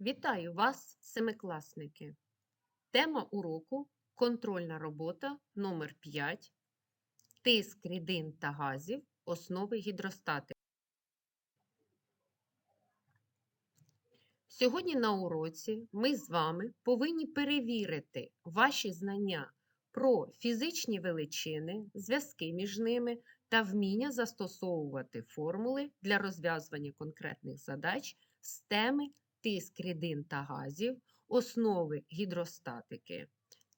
Вітаю вас, семикласники! Тема уроку контрольна робота номер 5 Тиск рідин та газів, основи гідростатики. Сьогодні на уроці ми з вами повинні перевірити ваші знання про фізичні величини, зв'язки між ними та вміння застосовувати формули для розв'язування конкретних задач з теми тиск рідин та газів, основи гідростатики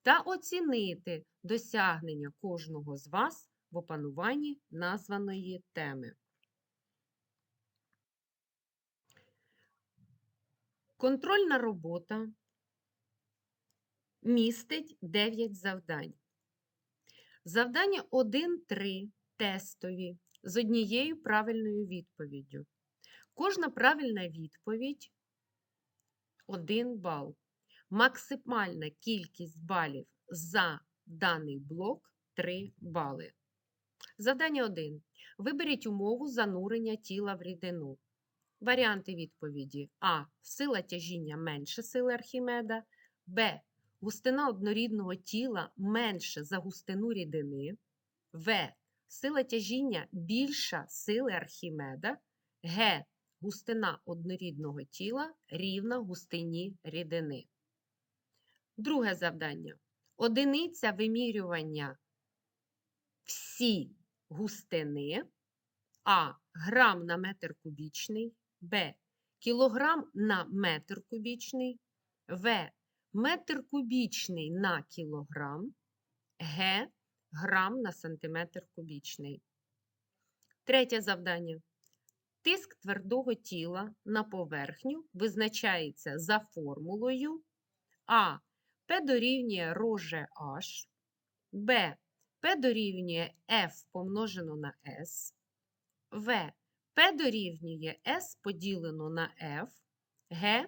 та оцінити досягнення кожного з вас в опануванні названої теми. Контрольна робота містить 9 завдань. Завдання 1-3 тестові з однією правильною відповіддю. Кожна правильна відповідь 1 бал. Максимальна кількість балів за даний блок 3 бали. Завдання 1. Виберіть умову занурення тіла в рідину. Варіанти відповіді: А. Сила тяжіння менше сили Архімеда, Б. Густина однорідного тіла менше за густину рідини, В. Сила тяжіння більша сили Архімеда, Г. Густина однорідного тіла рівна густині рідини. Друге завдання. Одиниця вимірювання всі густини А. Грам на метр кубічний, Б. Кілограм на метр кубічний, В. Метр кубічний на кілограм, Г. Грам на сантиметр кубічний. Третє завдання. Тиск твердого тіла на поверхню визначається за формулою А. P дорівнює ρGH, Б. P дорівнює F помножено на S, В. P дорівнює S поділено на F, Г.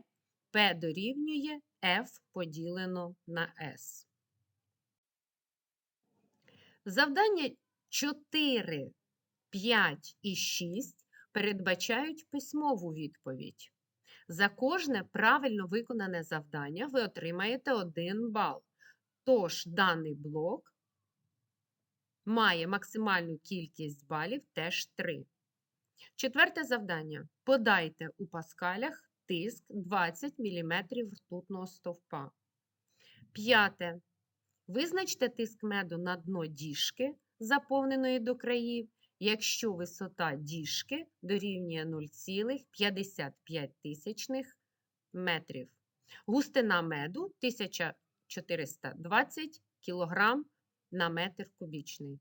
P дорівнює F поділено на S. Завдання 4, 5 і 6 передбачають письмову відповідь. За кожне правильно виконане завдання ви отримаєте 1 бал. Тож даний блок має максимальну кількість балів теж 3. Четверте завдання. Подайте у паскалях тиск 20 мм ртутного стовпа. П'яте. Визначте тиск меду на дно діжки, заповненої до країв, якщо висота діжки дорівнює 0,55 метрів. Густина меду 1420 кг на метр кубічний.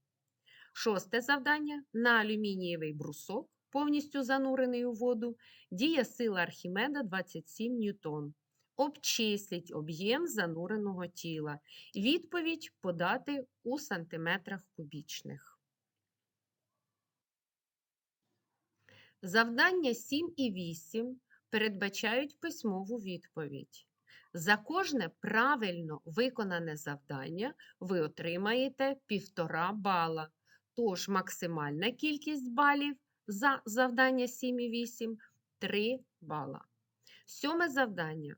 Шосте завдання на алюмінієвий брусок, повністю занурений у воду, діє сила Архімеда 27 ньютон. Обчисліть об'єм зануреного тіла. Відповідь подати у сантиметрах кубічних. Завдання 7 і 8 передбачають письмову відповідь. За кожне правильно виконане завдання ви отримаєте 1,5 бала. Тож максимальна кількість балів за завдання 7 і 8 3 бала. Сьоме завдання.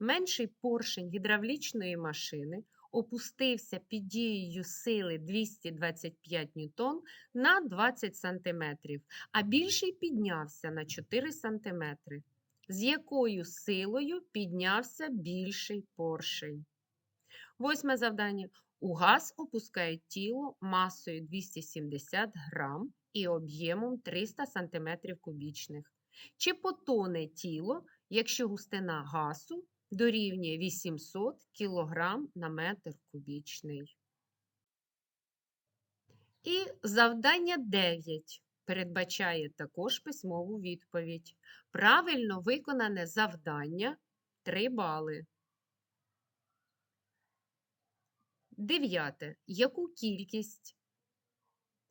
Менший поршень гідравлічної машини опустився під дією сили 225 ньютон на 20 см, а більший піднявся на 4 см. З якою силою піднявся більший поршень? Восьме завдання. У газ опускають тіло масою 270 грам і об'ємом 300 см кубічних. Чи потоне тіло, якщо густина газу дорівнює 800 кг на метр кубічний. І завдання 9 передбачає також письмову відповідь. Правильно виконане завдання 3 бали. Дев'яте. Яку кількість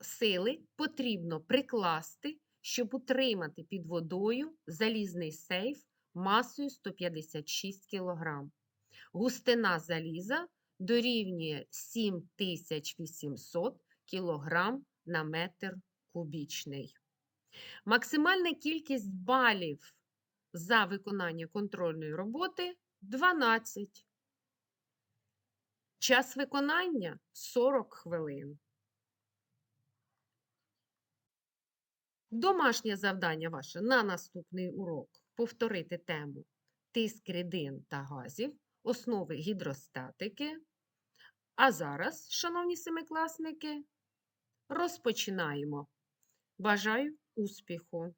сили потрібно прикласти, щоб утримати під водою залізний сейф масою 156 кг. Густина заліза дорівнює 7800 кг на метр кубічний. Максимальна кількість балів За виконання контрольної роботи 12. Час виконання 40 хвилин. Домашнє завдання ваше на наступний урок повторити тему тиск рідин та газів, основи гідростатики. А зараз, шановні семикласники, розпочинаємо. Бажаю успіху!